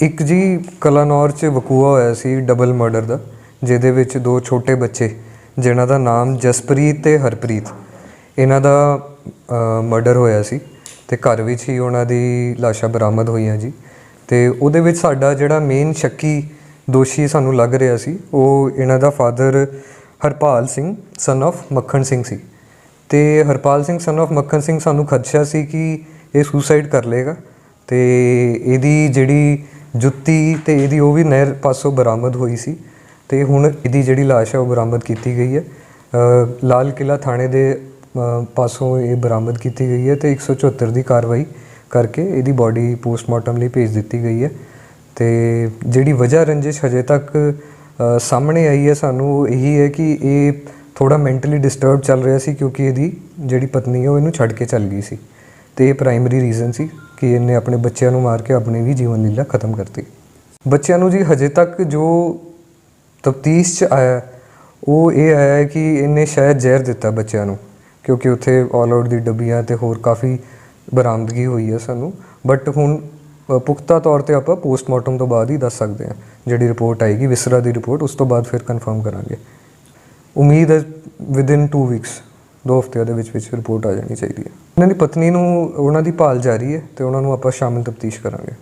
ਇੱਕ ਜੀ ਕਲਾਨੌਰ 'ਚ ਵਕੂਆ ਹੋਇਆ ਸੀ ਡਬਲ ਮਰਡਰ ਦਾ, ਜਿਹਦੇ ਵਿੱਚ ਦੋ ਛੋਟੇ ਬੱਚੇ ਜਿਨ੍ਹਾਂ ਦਾ ਨਾਮ ਜਸਪ੍ਰੀਤ ਤੇ ਹਰਪ੍ਰੀਤ, ਇਹਨਾਂ ਦਾ ਮਰਡਰ ਹੋਇਆ ਸੀ ਤੇ ਘਰ ਵਿੱਚ ਹੀ ਉਹਨਾਂ ਦੀ ਲਾਸ਼ਾਂ ਬਰਾਮਦ ਹੋਈਆਂ ਜੀ ਤੇ ਉਹਦੇ ਵਿੱਚ ਸਾਡਾ ਜਿਹੜਾ ਮੇਨ ਸ਼ੱਕੀ ਦੋਸ਼ੀ ਸਾਨੂੰ ਲੱਗ ਰਿਹਾ ਸੀ, ਉਹ ਇਹਨਾਂ ਦਾ ਫਾਦਰ ਹਰਪਾਲ ਸਿੰਘ ਸਨ of ਮੱਖਣ ਸਿੰਘ ਸੀ ਤੇ ਹਰਪਾਲ ਸਿੰਘ ਸਨ of ਮੱਖਣ ਸਿੰਘ ਸਾਨੂੰ ਖਦਸ਼ਾ ਸੀ ਕਿ ਇਹ ਸੁਸਾਈਡ ਕਰ ਲਏਗਾ ਤੇ ਇਹਦੀ ਜਿਹੜੀ ਜੁੱਤੀ ਤੇ ਇਹਦੀ ਉਹ ਵੀ ਨਹਿਰ ਪਾਸੋਂ ਬਰਾਮਦ ਹੋਈ ਸੀ ਤੇ ਹੁਣ ਇਹਦੀ ਜਿਹੜੀ ਲਾਸ਼ ਹੈ ਉਹ ਬਰਾਮਦ ਕੀਤੀ ਗਈ ਹੈ। ਲਾਲ ਕਿਲਾ ਥਾਣੇ ਦੇ ਪਾਸੋਂ ਇਹ ਬਰਾਮਦ ਕੀਤੀ ਗਈ ਹੈ ਤੇ 174 ਦੀ ਕਾਰਵਾਈ ਕਰਕੇ ਇਹਦੀ ਬਾਡੀ ਪੋਸਟਮਾਰਟਮ ਲਈ ਭੇਜ ਦਿੱਤੀ ਗਈ ਹੈ। ਤੇ ਜਿਹੜੀ ਵਜ੍ਹਾ ਰੰਜਿਸ਼ ਹਜੇ ਤੱਕ ਸਾਹਮਣੇ ਆਈ ਹੈ ਸਾਨੂੰ ਉਹ ਇਹੀ ਹੈ ਕਿ ਇਹ ਥੋੜਾ ਮੈਂਟਲੀ ਡਿਸਟਰਬ ਚੱਲ ਰਿਹਾ ਸੀ ਕਿਉਂਕਿ ਇਹਦੀ ਜਿਹੜੀ ਪਤਨੀ ਹੈ ਉਹ ਇਹਨੂੰ ਛੱਡ ਕੇ ਚੱਲ ਗਈ ਸੀ ਤੇ ਇਹ ਪ੍ਰਾਇਮਰੀ ਰੀਜ਼ਨ ਸੀ। ਕਿ ਇਹਨੇ ਆਪਣੇ ਬੱਚਿਆਂ ਨੂੰ ਮਾਰ ਕੇ ਆਪਣੀ ਵੀ ਜੀਵਨ ਲੀਲਾ ਖਤਮ ਕਰਤੀ। ਬੱਚਿਆਂ ਨੂੰ ਜੀ ਹਜੇ ਤੱਕ ਜੋ ਤਫਤੀਸ਼ ਚ ਆਇਆ, ਉਹ ਇਹ ਆਇਆ ਕਿ ਇਹਨੇ ਸ਼ਾਇਦ ਜ਼ਹਿਰ ਦਿੱਤਾ ਬੱਚਿਆਂ ਨੂੰ, ਕਿਉਂਕਿ ਉੱਥੇ ਆਲ ਆਊਟ ਦੀ ਡੱਬੀਆਂ ਤੇ ਹੋਰ ਕਾਫੀ ਬਰਾਮਦਗੀ ਹੋਈ ਹੈ ਸਾਨੂੰ। ਬਟ ਹੁਣ ਪੁਖਤਾ ਤੌਰ ਤੇ ਆਪਾਂ ਪੋਸਟਮਾਰਟਮ ਤੋਂ ਬਾਅਦ ਹੀ ਦੱਸ ਸਕਦੇ ਹਾਂ, ਜਿਹੜੀ ਰਿਪੋਰਟ ਆਏਗੀ, ਵਿਸਰਾ ਦੀ ਰਿਪੋਰਟ ਉਸ ਤੋਂ ਬਾਅਦ ਫਿਰ ਕਨਫਰਮ ਕਰਾਂਗੇ। ਉਮੀਦ ਹੈ ਵਿਦਿਨ 2 ਵੀਕਸ ਦੋ ਹਫ਼ਤਿਆਂ ਦੇ ਵਿੱਚ ਵਿੱਚ ਰਿਪੋਰਟ ਆ ਜਾਣੀ ਚਾਹੀਦੀ ਹੈ। ਇਹਨਾਂ ਦੀ ਪਤਨੀ ਨੂੰ, ਉਹਨਾਂ ਦੀ ਭਾਲ ਜਾਰੀ ਹੈ ਤੇ ਉਹਨਾਂ ਨੂੰ ਆਪਾਂ ਸ਼ਾਮਿਲ ਤਫਤੀਸ਼ ਕਰਾਂਗੇ।